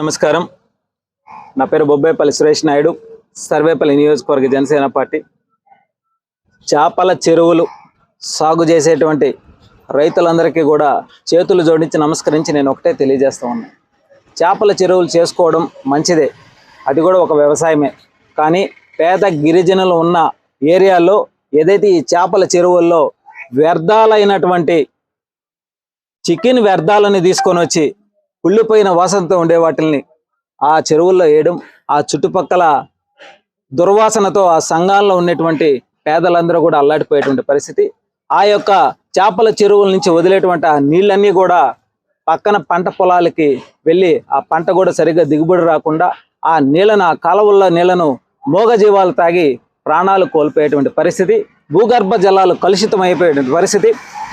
నమస్కారం. నా పేరు బొబ్బేపల్లి సురేష్ నాయుడు సర్వేపల్లి నియోజకవర్గ జనసేన పార్టీ. చేపల చెరువులు సాగు చేసేటువంటి రైతులందరికీ కూడా చేతులు జోడించి నమస్కరించి నేను ఒకటే తెలియజేస్తా ఉన్నాను చేపల చెరువులు చేసుకోవడం మంచిదే. అది కూడా ఒక వ్యవసాయమే. కానీ పేద గిరిజనులు ఉన్న ఏరియాల్లో ఏదైతే ఈ చేపల చెరువుల్లో వ్యర్థాలైనటువంటి చికెన్ వ్యర్థాలని తీసుకొని వచ్చి కుళ్ళిపోయిన వాసనతో ఉండే వాటిల్ని ఆ చెరువుల్లో వేయడం ఆ చుట్టుపక్కల దుర్వాసనతో ఆ సంఘాల్లో ఉన్నటువంటి పేదలందరూ కూడా అల్లాడిపోయేటువంటి పరిస్థితి. ఆ యొక్క చేపల చెరువుల నుంచి వదిలేటువంటి ఆ నీళ్ళన్నీ కూడా పక్కన పంట పొలాలకి వెళ్ళి ఆ పంట కూడా సరిగ్గా దిగుబడి రాకుండా ఆ నీళ్ళను ఆ కాలువల్లో నీళ్ళను మూగజీవాలు తాగి ప్రాణాలు కోల్పోయేటువంటి పరిస్థితి. భూగర్భ జలాలు కలుషితం అయిపోయేటువంటి పరిస్థితి.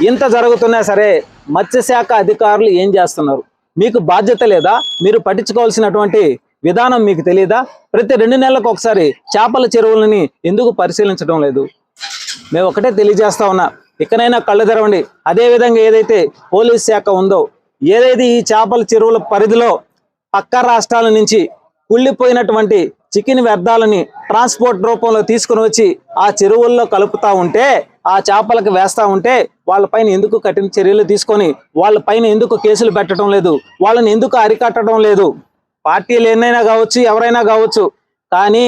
ఇంత జరుగుతున్నా సరే మత్స్యశాఖ అధికారులు ఏం చేస్తున్నారు? మీకు బాధ్యత లేదా? మీరు పట్టించుకోవాల్సినటువంటి విధానం మీకు తెలియదా ప్రతి రెండు నెలలకు ఒకసారి చేపల చెరువులని ఎందుకు పరిశీలించడం లేదు? మేము ఒకటే తెలియజేస్తా ఉన్నా ఇకనైనా కళ్ళు తెరవండి. అదేవిధంగా ఏదైతే పోలీస్ శాఖ ఉందో ఏదైతే ఈ చేపల చెరువుల పరిధిలో పక్క రాష్ట్రాల నుంచి కుళ్ళిపోయినటువంటి చికెన్ వ్యర్థాలని ట్రాన్స్పోర్ట్ రూపంలో తీసుకుని వచ్చి ఆ చెరువుల్లో కలుపుతా ఉంటే ఆ చేపలకు వేస్తా ఉంటే వాళ్ళపైన ఎందుకు కఠిన చర్యలు తీసుకొని వాళ్ళపైన ఎందుకు కేసులు పెట్టడం లేదు వాళ్ళని ఎందుకు అరికట్టడం లేదు? పార్టీలు ఎన్నైనా కావచ్చు ఎవరైనా కావచ్చు. కానీ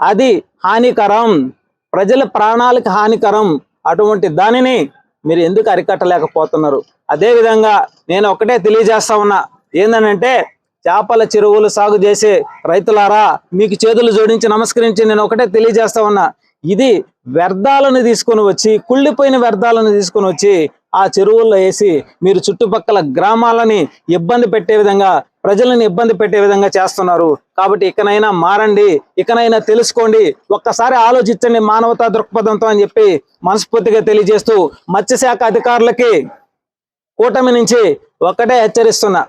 అది హానికరం. ప్రజల ప్రాణాలకు హానికరం. అటువంటి దానిని మీరు ఎందుకు అరికట్టలేకపోతున్నారు? అదేవిధంగా నేను ఒకటే తెలియజేస్తా ఉన్నా ఏందనంటే చేపల చెరువులు సాగు చేసే రైతులారా మీకు చేతులు జోడించి నమస్కరించి నేను ఒకటే తెలియజేస్తా ఉన్నా. ఇది వ్యర్థాలను తీసుకొని వచ్చి కుళ్ళిపోయిన వ్యర్థాలను తీసుకొని వచ్చి ఆ చెరువుల్లో వేసి మీరు చుట్టుపక్కల గ్రామాలని ఇబ్బంది పెట్టే విధంగా ప్రజలను ఇబ్బంది పెట్టే విధంగా చేస్తున్నారు. కాబట్టి ఇకనైనా మారండి ఇకనైనా తెలుసుకోండి ఒక్కసారి ఆలోచించండి మానవతా దృక్పథంతో అని చెప్పి మనస్ఫూర్తిగా తెలియజేస్తూ మత్స్యశాఖ అధికారులకి కూటమి నుంచి ఒకటే హెచ్చరిస్తున్నా.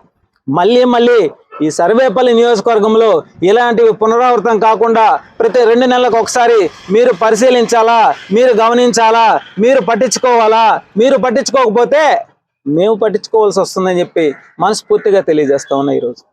మళ్ళీ మళ్ళీ ఈ సర్వేపల్లి నియోజకవర్గంలో ఇలాంటివి పునరావృతం కాకుండా ప్రతి రెండు నెలలకు ఒకసారి మీరు పరిశీలించాలా మీరు గమనించాలా మీరు పట్టించుకోవాలా మీరు పట్టించుకోకపోతే మేము పట్టించుకోవాల్సి వస్తుందని చెప్పి మనస్ఫూర్తిగా తెలియజేస్తా ఉన్నా ఈరోజు.